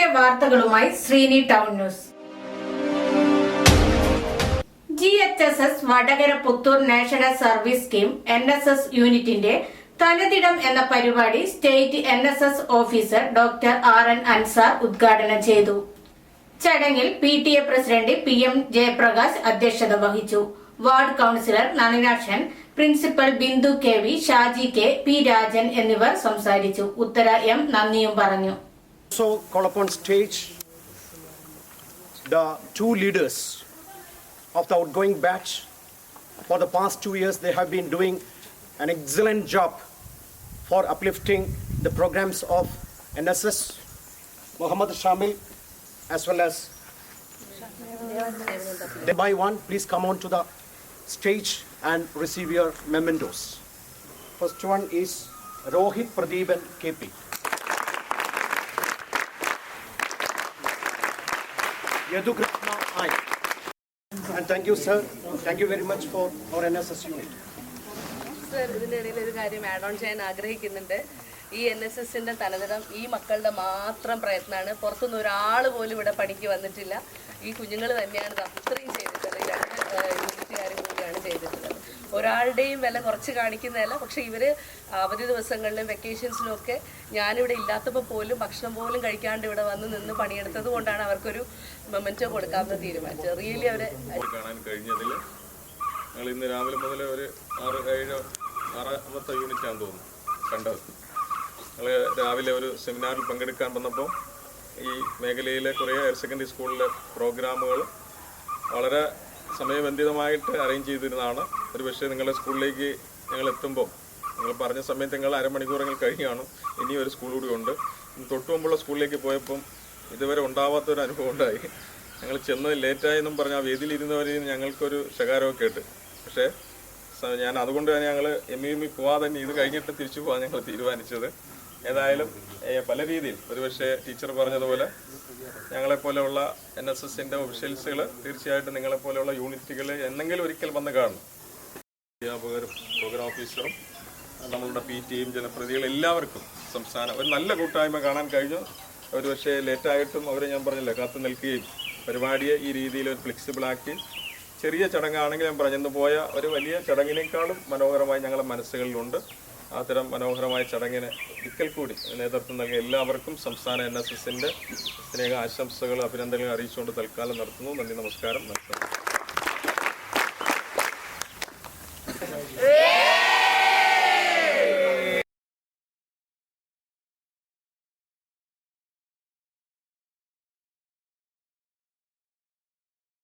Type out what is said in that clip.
ജില്ലയിലെ വാർത്തകളുമായി Sreeni town news. G H S S Vadakara Puthur national service scheme N S S യൂണിറ്റിന്റെ തനതിടം എന്ന പരിപാടി state N S S officer doctor R N Ansar ഉദ്ഘാടനം ചെയ്തു. ചടങ്ങിൽ P T A president P M Jayaprakash അധ്യക്ഷത വഹിച്ചു. Ward councillor Nalinakshan principal Bindu K V Shaji K P Rajan എന്നിവർ സംസാരിച്ചു. ഉത്തര എം നന്ദിയും പറഞ്ഞു. Also call upon stage the two leaders of the outgoing batch. For the past two years, they have been doing an excellent job for uplifting the programs of NSS, Muhammad Shamil, as well as One by one, please come on to the stage and receive your mementos. First one is Rohit Pradeepan KP. Yadu Krishna I. And thank you, sir. Thank you very much for our NSS unit. Sir ഇതിന്റെ ഇടയിൽ ഒരു കാര്യം add on ചെയ്യാൻ ആഗ്രഹിക്കുന്നുണ്ട് ഈ N S എസിന്റെ തലതരം ഈ മക്കളുടെ മാത്രം പ്രയത്നമാണ് പുറത്തുനിന്ന് ഒരാൾ പോലും ഇവിടെ പണിക്ക് വന്നിട്ടില്ല ഈ കുഞ്ഞുങ്ങൾ തന്നെയാണ് ഇത് അത്രയും ചെയ്തിട്ടുള്ളത് ഈ രണ്ട് യൂണിറ്റുകാരും കൂടിയാണ് ചെയ്തിട്ടുള്ളത് ഒരാളുടെയും വില കുറച്ച് കാണിക്കുന്നതല്ല. പക്ഷേ ഇവർ അവധി ദിവസങ്ങളിലും വെക്കേഷൻസിലും ഒക്കെ ഞാനിവിടെ ഇല്ലാത്തപ്പോൾ പോലും ഭക്ഷണം പോലും കഴിക്കാണ്ട് ഇവിടെ വന്ന് നിന്ന് പണിയെടുത്തത് കൊണ്ടാണ് അവർക്കൊരു മൊമെന്റോ കൊടുക്കാമെന്ന് തീരുമാനിച്ചത്. റിയലി അവരെ കാണാൻ കഴിഞ്ഞതിൽ ഞങ്ങൾ ഇന്ന് രാവിലെ മുതൽ ഒരു ആറ് ഏഴ് ആറാമത്തെ യൂണിറ്റാണെന്ന് തോന്നുന്നു കണ്ടത്. ഞങ്ങൾ രാവിലെ ഒരു സെമിനാറിൽ പങ്കെടുക്കാൻ വന്നപ്പോൾ ഈ മേഖലയിലെ കുറേ ഹയർ സെക്കൻഡറി സ്കൂളിലെ പ്രോഗ്രാമുകൾ വളരെ സമയബന്ധിതമായിട്ട് അറേഞ്ച് ചെയ്തിരുന്നതാണ്. ഒരു പക്ഷേ നിങ്ങളുടെ സ്കൂളിലേക്ക് ഞങ്ങൾ എത്തുമ്പോൾ നിങ്ങൾ പറഞ്ഞ സമയത്ത് നിങ്ങൾ അരമണിക്കൂറെങ്കിൽ കഴിഞ്ഞാണ് ഇനി ഒരു സ്കൂൾ കൂടി ഉണ്ട്. തൊട്ടു മുമ്പുള്ള സ്കൂളിലേക്ക് പോയപ്പം ഇതുവരെ ഉണ്ടാവാത്ത ഒരു അനുഭവം ഉണ്ടായി. ഞങ്ങൾ ചെന്ന് ലേറ്റായെന്നും പറഞ്ഞ ആ വേദിയിൽ ഇരുന്നവരെയും ഞങ്ങൾക്കൊരു ശകാരമൊക്കെ കേട്ട് പക്ഷേ ഞാൻ അതുകൊണ്ട് തന്നെ ഞങ്ങൾ എം ഇ എം പോവാതെ തന്നെ ഇത് കഴിഞ്ഞിട്ട് തിരിച്ചു പോകാൻ ഞങ്ങൾ തീരുമാനിച്ചത്. ഏതായാലും പല രീതിയിൽ ഒരുപക്ഷെ ടീച്ചർ പറഞ്ഞതുപോലെ ഞങ്ങളെപ്പോലെയുള്ള എൻ എസ് എസിന്റെ ഒഫീഷ്യൽസുകൾ തീർച്ചയായിട്ടും നിങ്ങളെപ്പോലെയുള്ള യൂണിറ്റുകൾ എന്നെങ്കിലും ഒരിക്കൽ വന്ന് കാണും. അധ്യാപകരും പ്രോഗ്രാം ഓഫീസറും നമ്മളുടെ പി ടിയും ജനപ്രതികളും എല്ലാവർക്കും സംസ്ഥാനം ഒരു നല്ല കൂട്ടായ്മ കാണാൻ കഴിഞ്ഞു. ഒരു പക്ഷേ ലേറ്റായിട്ടും അവരെ ഞാൻ പറഞ്ഞില്ല കാത്തു നിൽക്കുകയും പരിപാടിയെ ഈ രീതിയിൽ ഒരു ഫ്ലെക്സിബിളാക്കി ചെറിയ ചടങ്ങാണെങ്കിൽ ഞാൻ പറഞ്ഞെന്ന് പോയ ഒരു വലിയ ചടങ്ങിനേക്കാളും മനോഹരമായി ഞങ്ങളുടെ മനസ്സുകളിലുണ്ട്. അത്തരം മനോഹരമായ ചടങ്ങിന് ഒരിക്കൽ കൂടി നേതൃത്വം നൽകിയ എല്ലാവർക്കും സംസ്ഥാന എൻ എസ് എസിന്റെ സ്നേഹ ആശംസകൾ അഭിനന്ദനങ്ങൾ അറിയിച്ചുകൊണ്ട് തൽക്കാലം നടത്തുന്നു നന്ദി നമസ്കാരം. നമസ്കാരം.